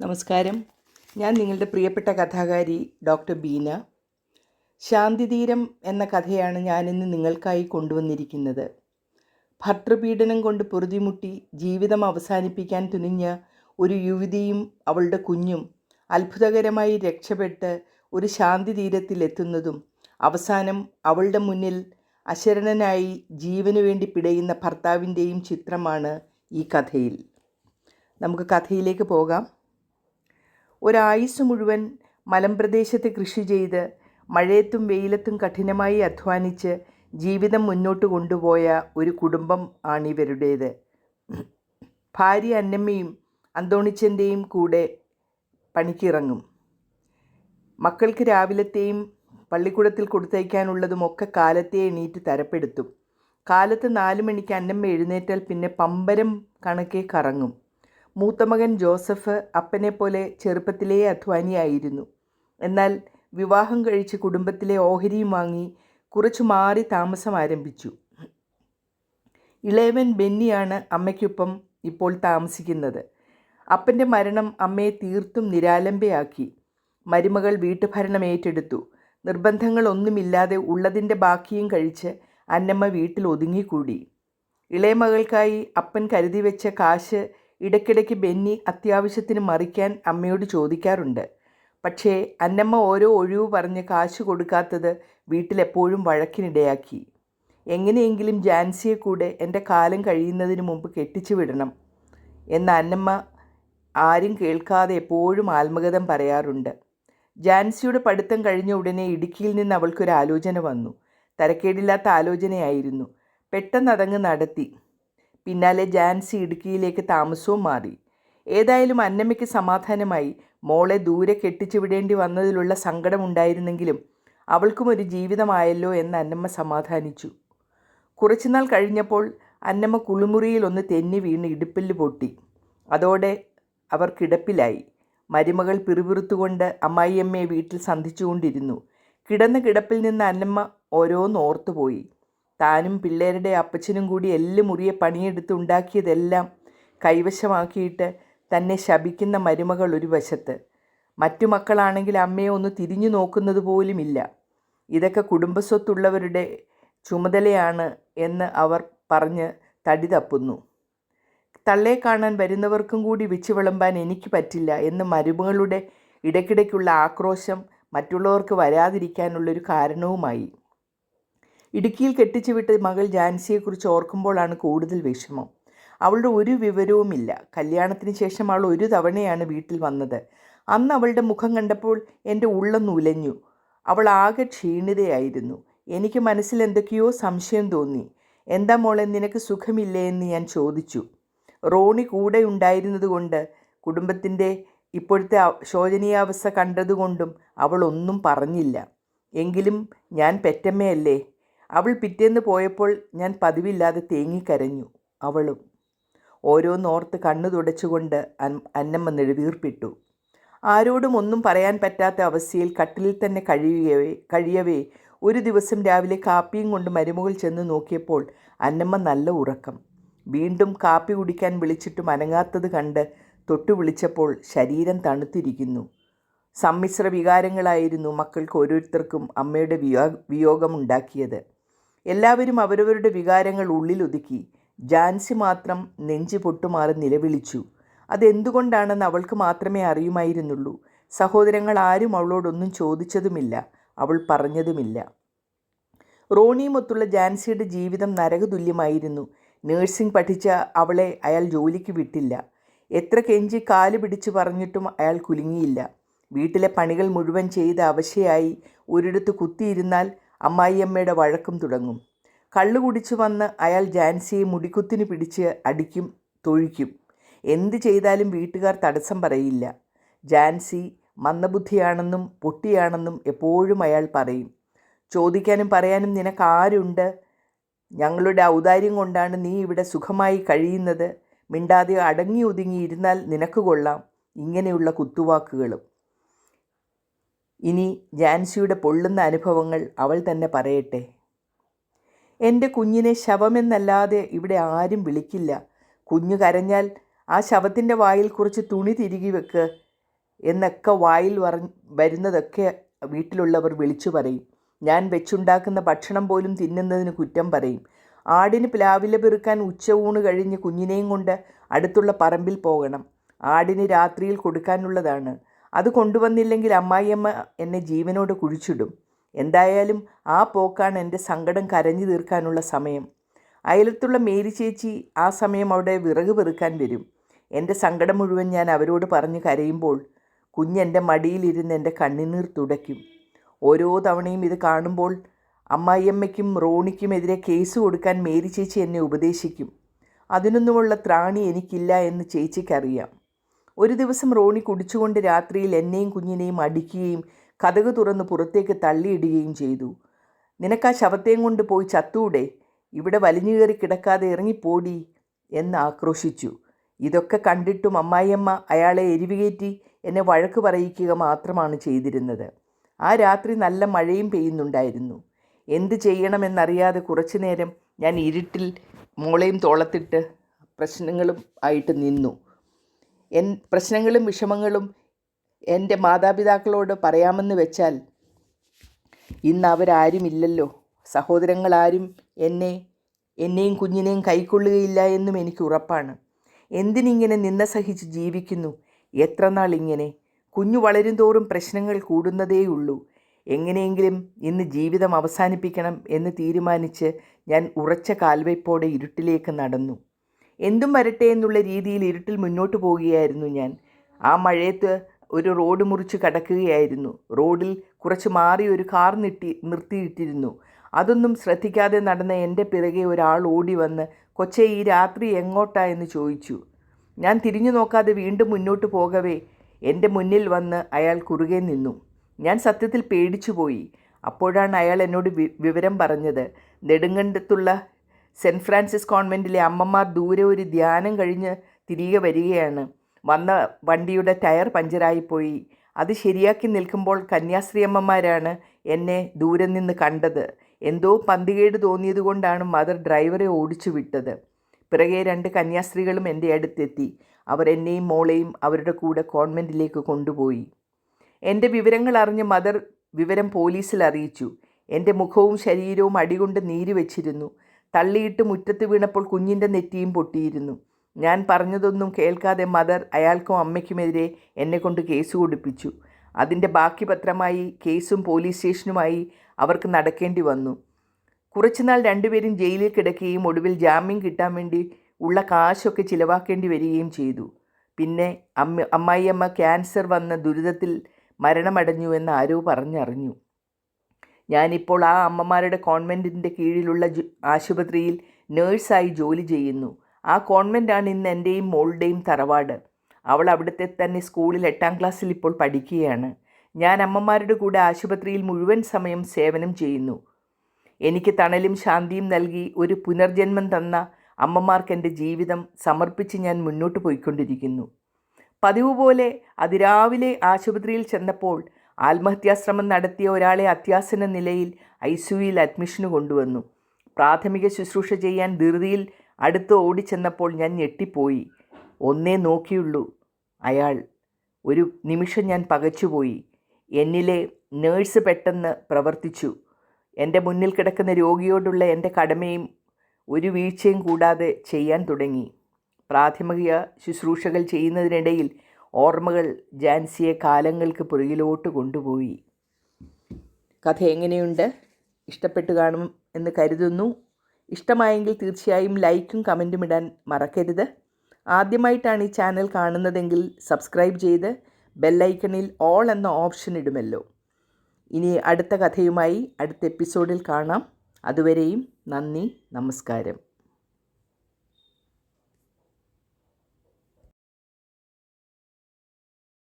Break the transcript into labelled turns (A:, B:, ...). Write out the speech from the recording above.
A: നമസ്കാരം. ഞാൻ നിങ്ങളുടെ പ്രിയപ്പെട്ട കഥാകാരി ഡോക്ടർ ബീന. ശാന്തിതീരം എന്ന കഥയാണ് ഞാനിന്ന് നിങ്ങൾക്കായി കൊണ്ടുവന്നിരിക്കുന്നത്. ഭർത്തൃപീഡനം കൊണ്ട് പൊറുതിമുട്ടി ജീവിതം അവസാനിപ്പിക്കാൻ തുനിഞ്ഞ ഒരു യുവതിയും അവളുടെ കുഞ്ഞും അത്ഭുതകരമായി രക്ഷപ്പെട്ട് ഒരു ശാന്തി തീരത്തിലെത്തുന്നതും അവസാനം അവളുടെ മുന്നിൽ അശരണനായി ജീവനു വേണ്ടി പിടയുന്ന ഭർത്താവിന്റെയും ചിത്രമാണ് ഈ കഥയിൽ. നമുക്ക് കഥയിലേക്ക് പോകാം. ഒരായുസ് മുഴുവൻ മലമ്പ്രദേശത്ത് കൃഷി ചെയ്ത് മഴയത്തും വെയിലത്തും കഠിനമായി അധ്വാനിച്ച് ജീവിതം മുന്നോട്ട് കൊണ്ടുപോയ ഒരു കുടുംബം ആണിവരുടേത്. ഭാര്യ അന്നമ്മയും അന്തോണിച്ചന്റെയും കൂടെ പണിക്കിറങ്ങും. മക്കൾക്ക് രാവിലത്തെയും പള്ളിക്കൂടത്തിൽ കൊടുത്തയക്കാനുള്ളതുമൊക്കെ കാലത്തെ എണീറ്റ് തരപ്പെടുത്തും. കാലത്ത് നാല് മണിക്ക് അന്നമ്മ എഴുന്നേറ്റാൽ പിന്നെ പമ്പരം കണക്കെ കറങ്ങും. മൂത്തമകൻ ജോസഫ് അപ്പനെപ്പോലെ ചെറുപ്പത്തിലേ അധ്വാനിയായിരുന്നു. എന്നാൽ വിവാഹം കഴിച്ച് കുടുംബത്തിലെ ഓഹരിയും വാങ്ങി കുറച്ചു മാറി താമസം ആരംഭിച്ചു. ഇളയവൻ ബെന്നിയാണ് അമ്മയ്ക്കൊപ്പം ഇപ്പോൾ താമസിക്കുന്നത്. അപ്പന്റെ മരണം അമ്മയെ തീർത്തും നിരാലംബയാക്കി. മരുമകൾ വീട്ടുഭരണം ഏറ്റെടുത്തു. നിർബന്ധങ്ങളൊന്നുമില്ലാതെ ഉള്ളതിന്റെ ബാക്കിയും കഴിച്ച് അന്നമ്മ വീട്ടിൽ ഒതുങ്ങിക്കൂടി. ഇളയമകൾക്കായി അപ്പൻ കരുതി വെച്ച കാശ് ഇടയ്ക്കിടയ്ക്ക് ബെന്നി അത്യാവശ്യത്തിന് മറിക്കാൻ അമ്മയോട് ചോദിക്കാറുണ്ട്. പക്ഷേ അന്നമ്മ ഓരോ ഒഴിവ് പറഞ്ഞ് കാശ് കൊടുക്കാത്തത് വീട്ടിലെപ്പോഴും വഴക്കിനിടയാക്കി. എങ്ങനെയെങ്കിലും ജാൻസിയെ കൂടെ എന്റെ കാലം കഴിയുന്നതിന് മുമ്പ് കെട്ടിച്ചു വിടണം എന്ന അന്നമ്മ ആരും കേൾക്കാതെ എപ്പോഴും ആത്മകഥം പറയാറുണ്ട്. ജാൻസിയുടെ പഠിത്തം കഴിഞ്ഞ ഉടനെ ഇടുക്കിയിൽ നിന്ന് അവൾക്കൊരു ആലോചന വന്നു. തരക്കേടില്ലാത്ത ആലോചനയായിരുന്നു. പെട്ടെന്ന് അതങ്ങ് നടത്തി. പിന്നാലെ ജാൻസി ഇടുക്കിയിലേക്ക് താമസവും മാറി. ഏതായാലും അന്നമ്മയ്ക്ക് സമാധാനമായി. മോളെ ദൂരെ കെട്ടിച്ചു വിടേണ്ടി വന്നതിലുള്ള സങ്കടമുണ്ടായിരുന്നെങ്കിലും അവൾക്കും ഒരു ജീവിതമായല്ലോ എന്ന് അന്നമ്മ സമാധാനിച്ചു. കുറച്ചുനാൾ കഴിഞ്ഞപ്പോൾ അന്നമ്മ കുളിമുറിയിൽ ഒന്ന് തെന്നി വീണ് ഇടുപ്പിൽ പൊട്ടി. അതോടെ അവർ കിടപ്പിലായി. മരുമകൾ പിറുപിറുത്തുകൊണ്ട് അമ്മായിയമ്മയെ വീട്ടിൽ സന്ധിച്ചുകൊണ്ടിരുന്നു. കിടന്ന കിടപ്പിൽ നിന്ന് അന്നമ്മ ഓരോന്നോർത്തുപോയി താനും പിള്ളേരുടെ അപ്പച്ചനും കൂടി എല്ല് മുറിയെ പണിയെടുത്ത് ഉണ്ടാക്കിയതെല്ലാം കൈവശമാക്കിയിട്ട് തന്നെ ശപിക്കുന്ന മരുമകൾ ഒരു വശത്ത്. മറ്റു മക്കളാണെങ്കിൽ അമ്മയെ ഒന്ന് തിരിഞ്ഞു നോക്കുന്നത് പോലുമില്ല. ഇതൊക്കെ കുടുംബസ്വത്തുള്ളവരുടെ ചുമതലയാണ് എന്ന് അവർ പറഞ്ഞ് തടി തപ്പുന്നു. തള്ളയെ കാണാൻ വരുന്നവർക്കും കൂടി വെച്ച് വിളമ്പാൻ എനിക്ക് പറ്റില്ല എന്ന് മരുമകളുടെ ഇടയ്ക്കിടയ്ക്കുള്ള ആക്രോശം മറ്റുള്ളവർക്ക് വരാതിരിക്കാനുള്ളൊരു കാരണവുമായി. ഇടുക്കിയിൽ കെട്ടിച്ചു വിട്ട മകൾ ജാൻസിയെക്കുറിച്ച് ഓർക്കുമ്പോഴാണ് കൂടുതൽ വിഷമം. അവളുടെ ഒരു വിവരവുമില്ല. കല്യാണത്തിന് ശേഷം അവൾ ഒരു തവണയാണ് വീട്ടിൽ വന്നത്. അന്ന് അവളുടെ മുഖം കണ്ടപ്പോൾ എന്റെ ഉള്ളം ഉലഞ്ഞു. അവൾ ആകെ ക്ഷീണിതയായിരുന്നു. എനിക്ക് മനസ്സിൽ എന്തൊക്കെയോ സംശയം തോന്നി. എന്താ മോളെ നിനക്ക് സുഖമില്ലേ എന്ന് ഞാൻ ചോദിച്ചു. റോണി കൂടെ ഉണ്ടായിരുന്നതുകൊണ്ട് കുടുംബത്തിന്റെ ഇപ്പോഴത്തെ ശോചനീയാവസ്ഥ കണ്ടതുകൊണ്ടും അവൾ ഒന്നും പറഞ്ഞില്ല. എങ്കിലും ഞാൻ പെറ്റമ്മയല്ലേ? അവൾ പിറ്റേന്ന് പോയപ്പോൾ ഞാൻ പതിവില്ലാതെ തേങ്ങിക്കരഞ്ഞു അവളും ഓരോന്നോർത്ത് കണ്ണു തുടച്ചുകൊണ്ട് അന്നമ്മ നെടുവീർപ്പിട്ടു. ആരോടും ഒന്നും പറയാൻ പറ്റാത്ത അവസ്ഥയിൽ കട്ടിലിൽ തന്നെ കഴിയവേ കഴിയവേ ഒരു ദിവസം രാവിലെ കാപ്പിയും കൊണ്ട് മരുമകൾ ചെന്ന് നോക്കിയപ്പോൾ അന്നമ്മ നല്ല ഉറക്കം. വീണ്ടും കാപ്പി കുടിക്കാൻ വിളിച്ചിട്ടും അനങ്ങാത്തത് കണ്ട് തൊട്ടു വിളിച്ചപ്പോൾ ശരീരം തണുത്തിരിക്കുന്നു. സമ്മിശ്ര വികാരങ്ങളായിരുന്നു മക്കൾക്ക് ഓരോരുത്തർക്കും അമ്മയുടെ വിയോ വിയോഗമുണ്ടാക്കിയത്. എല്ലാവരും അവരവരുടെ വികാരങ്ങൾ ഉള്ളിലൊതുക്കി. ജാൻസി മാത്രം നെഞ്ചി പൊട്ടുമാറി നിലവിളിച്ചു. അതെന്തുകൊണ്ടാണെന്ന് അവൾക്ക് മാത്രമേ അറിയുമായിരുന്നുള്ളൂ. സഹോദരങ്ങൾ ആരും അവളോടൊന്നും ചോദിച്ചതുമില്ല. അവൾ പറഞ്ഞതുമില്ല. റോണിയുമൊത്തുള്ള ജാൻസിയുടെ ജീവിതം നരകതുല്യമായിരുന്നു. നേഴ്സിംഗ് പഠിച്ച അവളെ അയാൾ ജോലിക്ക് വിട്ടില്ല. എത്ര കെഞ്ചി കാൽ പിടിച്ചു പറഞ്ഞിട്ടും അയാൾ കുലുങ്ങിയില്ല. വീട്ടിലെ പണികൾ മുഴുവൻ ചെയ്ത് അവശയായി ഒരിടത്ത് കുത്തിയിരുന്നാൽ അമ്മായിയമ്മയുടെ വഴക്കും തുടങ്ങും. കള്ളു കുടിച്ചു വന്ന് അയാൾ ജാൻസിയെ മുടിക്കുത്തിന് പിടിച്ച് അടിക്കും തൊഴിക്കും. എന്ത് ചെയ്താലും വീട്ടുകാർ തടസ്സം പറയില്ല. ജാൻസി മന്ദബുദ്ധിയാണെന്നും പൊട്ടിയാണെന്നും എപ്പോഴും അയാൾ പറയും. ചോദിക്കാനും പറയാനും നിനക്ക് ആരുണ്ട്? ഞങ്ങളുടെ ഔദാര്യം കൊണ്ടാണ് നീ ഇവിടെ സുഖമായി കഴിയുന്നത്. മിണ്ടാതെ അടങ്ങി ഒതുങ്ങി ഇരുന്നാൽ നിനക്ക് കൊള്ളാം. ഇങ്ങനെയുള്ള കുത്തുവാക്കുകളും. ഇനി ജാൻസിയുടെ പൊള്ളുന്ന അനുഭവങ്ങൾ അവൾ തന്നെ പറയട്ടെ. എന്റെ കുഞ്ഞിനെ ശവമെന്നല്ലാതെ ഇവിടെ ആരും വിളിക്കില്ല. കുഞ്ഞു കരഞ്ഞാൽ ആ ശവത്തിന്റെ വായിൽ കുറച്ച് തുണി തിരികെ വെക്ക് എന്നൊക്കെ വായിൽ വറ വരുന്നതൊക്കെ വീട്ടിലുള്ളവർ വിളിച്ചു പറയും. ഞാൻ വെച്ചുണ്ടാക്കുന്ന ഭക്ഷണം പോലും തിന്നുന്നതിന് കുറ്റം പറയും. ആടിന് പ്ലാവില പെറുക്കാൻ ഉച്ചയൂണ് കഴിഞ്ഞ് കുഞ്ഞിനെയും കൊണ്ട് അടുത്തുള്ള പറമ്പിൽ പോകണം. ആടിന് രാത്രിയിൽ കൊടുക്കാനുള്ളതാണ്. അത് കൊണ്ടുവന്നില്ലെങ്കിൽ അമ്മായിയമ്മ എന്നെ ജീവനോട് കുഴിച്ചിടും. എന്തായാലും ആ പോക്കാണ് എന്റെ സങ്കടം കരഞ്ഞു തീർക്കാനുള്ള സമയം. അയലത്തുള്ള മേരി ചേച്ചി ആ സമയം അവിടെ വിറക് പെറുക്കാൻ വരും. എന്റെ സങ്കടം മുഴുവൻ ഞാൻ അവരോട് പറഞ്ഞ് കരയുമ്പോൾ കുഞ്ഞെന്റെ മടിയിലിരുന്ന് എന്റെ കണ്ണുനീർ തുടയ്ക്കും. ഓരോ തവണയും ഇത് കാണുമ്പോൾ അമ്മായിയമ്മയ്ക്കും റോണിക്കുമെതിരെ കേസ് കൊടുക്കാൻ മേരി ചേച്ചി എന്നെ ഉപദേശിക്കും. അതിനൊന്നുമുള്ള ത്രാണി എനിക്കില്ല എന്ന് ചേച്ചിക്കറിയാം. ഒരു ദിവസം റോണി കുടിച്ചുകൊണ്ട് രാത്രിയിൽ എന്നെയും കുഞ്ഞിനെയും അടിക്കുകയും കഥക് തുറന്ന് പുറത്തേക്ക് തള്ളിയിടുകയും ചെയ്തു. നിനക്ക് ആ ശവത്തെയും കൊണ്ട് പോയി ചത്തൂടെ? ഇവിടെ വലിഞ്ഞു കയറി കിടക്കാതെ ഇറങ്ങിപ്പോടി എന്ന് ആക്രോശിച്ചു. ഇതൊക്കെ കണ്ടിട്ടും അമ്മായിയമ്മ അയാളെ എരിവുകയറ്റി എന്നെ വഴക്ക് പറയിക്കുക മാത്രമാണ് ചെയ്തിരുന്നത്. ആ രാത്രി നല്ല മഴയും പെയ്യുന്നുണ്ടായിരുന്നു. എന്ത് ചെയ്യണമെന്നറിയാതെ കുറച്ചു നേരം ഞാൻ ഇരുട്ടിൽ മോളെയും തോളത്തിട്ട് പ്രശ്നങ്ങളും ആയിട്ട് നിന്നു. എൻ പ്രശ്നങ്ങളും വിഷമങ്ങളും എന്റെ മാതാപിതാക്കളോട് പറയാമെന്ന് വെച്ചാൽ ഇന്ന് അവരാരുമില്ലല്ലോ. സഹോദരങ്ങളാരും എന്നെ എന്നെയും കുഞ്ഞിനെയും കൈക്കൊള്ളുകയില്ല എന്നും എനിക്ക് ഉറപ്പാണ്. എന്തിനിങ്ങനെ നിന്ന സഹിച്ച് ജീവിക്കുന്നു? എത്ര നാൾ ഇങ്ങനെ കുഞ്ഞു വളരും തോറും പ്രശ്നങ്ങൾ കൂടുന്നതേയുള്ളൂ എങ്ങനെയെങ്കിലും ഇന്ന് ജീവിതം അവസാനിപ്പിക്കണം എന്ന് തീരുമാനിച്ച് ഞാൻ ഉറച്ച കാൽവയ്പോടെ ഇരുട്ടിലേക്ക് നടന്നു. എന്തും വരട്ടെ എന്നുള്ള രീതിയിൽ ഇരുട്ടിൽ മുന്നോട്ട് പോവുകയായിരുന്നു ഞാൻ. ആ മഴയത്ത് ഒരു റോഡ് മുറിച്ച് കടക്കുകയായിരുന്നു. റോഡിൽ കുറച്ച് മാറി ഒരു കാർ നിട്ടി നിർത്തിയിട്ടിരുന്നു. അതൊന്നും ശ്രദ്ധിക്കാതെ നടന്ന എന്റെ പിറകെ ഒരാൾ ഓടി വന്ന് കൊച്ചെ ഈ രാത്രി എങ്ങോട്ടാ? എന്ന് ചോദിച്ചു. ഞാൻ തിരിഞ്ഞു നോക്കാതെ വീണ്ടും മുന്നോട്ട് പോകവേ എന്റെ മുന്നിൽ വന്ന് അയാൾ കുറുകെ നിന്നു. ഞാൻ സത്യത്തിൽ പേടിച്ചുപോയി. അപ്പോഴാണ് അയാൾ എന്നോട് വിവരം പറഞ്ഞത്. നെടുങ്കണ്ടത്തുള്ള സെന്റ് ഫ്രാൻസിസ് കോൺവെന്റിലെ അമ്മമാർ ദൂരെ ഒരു ധ്യാനം കഴിഞ്ഞ് തിരികെ വരികയാണ്. വന്ന വണ്ടിയുടെ ടയർ പഞ്ചറായിപ്പോയി. അത് ശരിയാക്കി നിൽക്കുമ്പോൾ കന്യാസ്ത്രീ അമ്മമാരാണ് എന്നെ ദൂരെ നിന്ന് കണ്ടത്. എന്തോ പന്തികേട് തോന്നിയതുകൊണ്ടാണ് മദർ ഡ്രൈവറെ ഓടിച്ചു വിട്ടത് പിറകെ രണ്ട് കന്യാസ്ത്രീകളും എന്റെ അടുത്തെത്തി. അവർ എന്നെയും മോളെയും അവരുടെ കൂടെ കോൺവെന്റിലേക്ക് കൊണ്ടുപോയി. എന്റെ വിവരങ്ങൾ അറിഞ്ഞ് മദർ വിവരം പോലീസിൽ അറിയിച്ചു. എന്റെ മുഖവും ശരീരവും അടികൊണ്ട് നീര് വെച്ചിരുന്നു തള്ളിയിട്ട് മുറ്റത്ത് വീണപ്പോൾ കുഞ്ഞിന്റെ നെറ്റിയും പൊട്ടിയിരുന്നു. ഞാൻ പറഞ്ഞതൊന്നും കേൾക്കാതെ മദർ അയാൾക്കും അമ്മയ്ക്കുമെതിരെ എന്നെ കൊണ്ട് കേസ് കൊടുപ്പിച്ചു. അതിന്റെ ബാക്കി പത്രമായി കേസും പോലീസ് സ്റ്റേഷനുമായി അവർക്ക് നടക്കേണ്ടി വന്നു. കുറച്ചുനാൾ രണ്ടുപേരും ജയിലിൽ കിടക്കുകയും ഒടുവിൽ ജാമ്യം കിട്ടാൻ വേണ്ടി ഉള്ള കാശൊക്കെ ചിലവാക്കേണ്ടി വരികയും ചെയ്തു. പിന്നെ അമ്മ അമ്മായിയമ്മ ക്യാൻസർ വന്ന ദുരിതത്തിൽ മരണമടഞ്ഞു എന്ന് ആരോ പറഞ്ഞറിഞ്ഞു. ഞാനിപ്പോൾ ആ അമ്മമാരുടെ കോൺവെന്റിന്റെ കീഴിലുള്ള ആശുപത്രിയിൽ നേഴ്സായി ജോലി ചെയ്യുന്നു. ആ കോൺവെന്റാണ് ഇന്ന് എന്റെയും മോളുടെയും തറവാട്. അവൾ അവിടുത്തെ തന്നെ സ്കൂളിൽ എട്ടാം ക്ലാസ്സിൽ ഇപ്പോൾ പഠിക്കുകയാണ്. ഞാൻ അമ്മമാരുടെ കൂടെ ആശുപത്രിയിൽ മുഴുവൻ സമയം സേവനം ചെയ്യുന്നു. എനിക്ക് തണലും ശാന്തിയും നൽകി ഒരു പുനർജന്മം തന്ന അമ്മമാർക്ക് എന്റെ ജീവിതം സമർപ്പിച്ച് ഞാൻ മുന്നോട്ട് പോയിക്കൊണ്ടിരിക്കുന്നു. പതിവ് പോലെ അതിരാവിലെ ആശുപത്രിയിൽ ചെന്നപ്പോൾ ആത്മഹത്യാശ്രമം നടത്തിയ ഒരാളെ അത്യാസന നിലയിൽ ഐ സിയുയിൽ അഡ്മിഷന് കൊണ്ടുവന്നു. പ്രാഥമിക ശുശ്രൂഷ ചെയ്യാൻ ധൃതിയിൽ അടുത്ത് ഓടിച്ചെന്നപ്പോൾ ഞാൻ ഞെട്ടിപ്പോയി. ഒന്നേ നോക്കിയുള്ളൂ. അയാൾ. ഒരു നിമിഷം ഞാൻ പകച്ചുപോയി. എന്നിലെ നേഴ്സ് പെട്ടെന്ന് പ്രവർത്തിച്ചു. എന്റെ മുന്നിൽ കിടക്കുന്ന രോഗിയോടുള്ള എന്റെ കടമയും ഒരു വീഴ്ചയും കൂടാതെ ചെയ്യാൻ തുടങ്ങി. പ്രാഥമിക ശുശ്രൂഷകൾ ചെയ്യുന്നതിനിടയിൽ ഓർമ്മകൾ ജാൻസിയെ കാലങ്ങൾക്ക് പുറകിലോട്ട് കൊണ്ടുപോയി. കഥ എങ്ങനെയുണ്ട്? ഇഷ്ടപ്പെട്ടു കാണും എന്ന് കരുതുന്നു. ഇഷ്ടമായെങ്കിൽ തീർച്ചയായും ലൈക്കും കമന്റും ഇടാൻ മറക്കരുത്. ആദ്യമായിട്ടാണ് ഈ ചാനൽ കാണുന്നതെങ്കിൽ സബ്സ്ക്രൈബ് ചെയ്ത് ബെല്ലൈക്കണിൽ ഓൾ എന്ന ഓപ്ഷൻ ഇടുമല്ലോ. ഇനി അടുത്ത കഥയുമായി അടുത്ത എപ്പിസോഡിൽ കാണാം. അതുവരെയും നന്ദി നമസ്കാരം.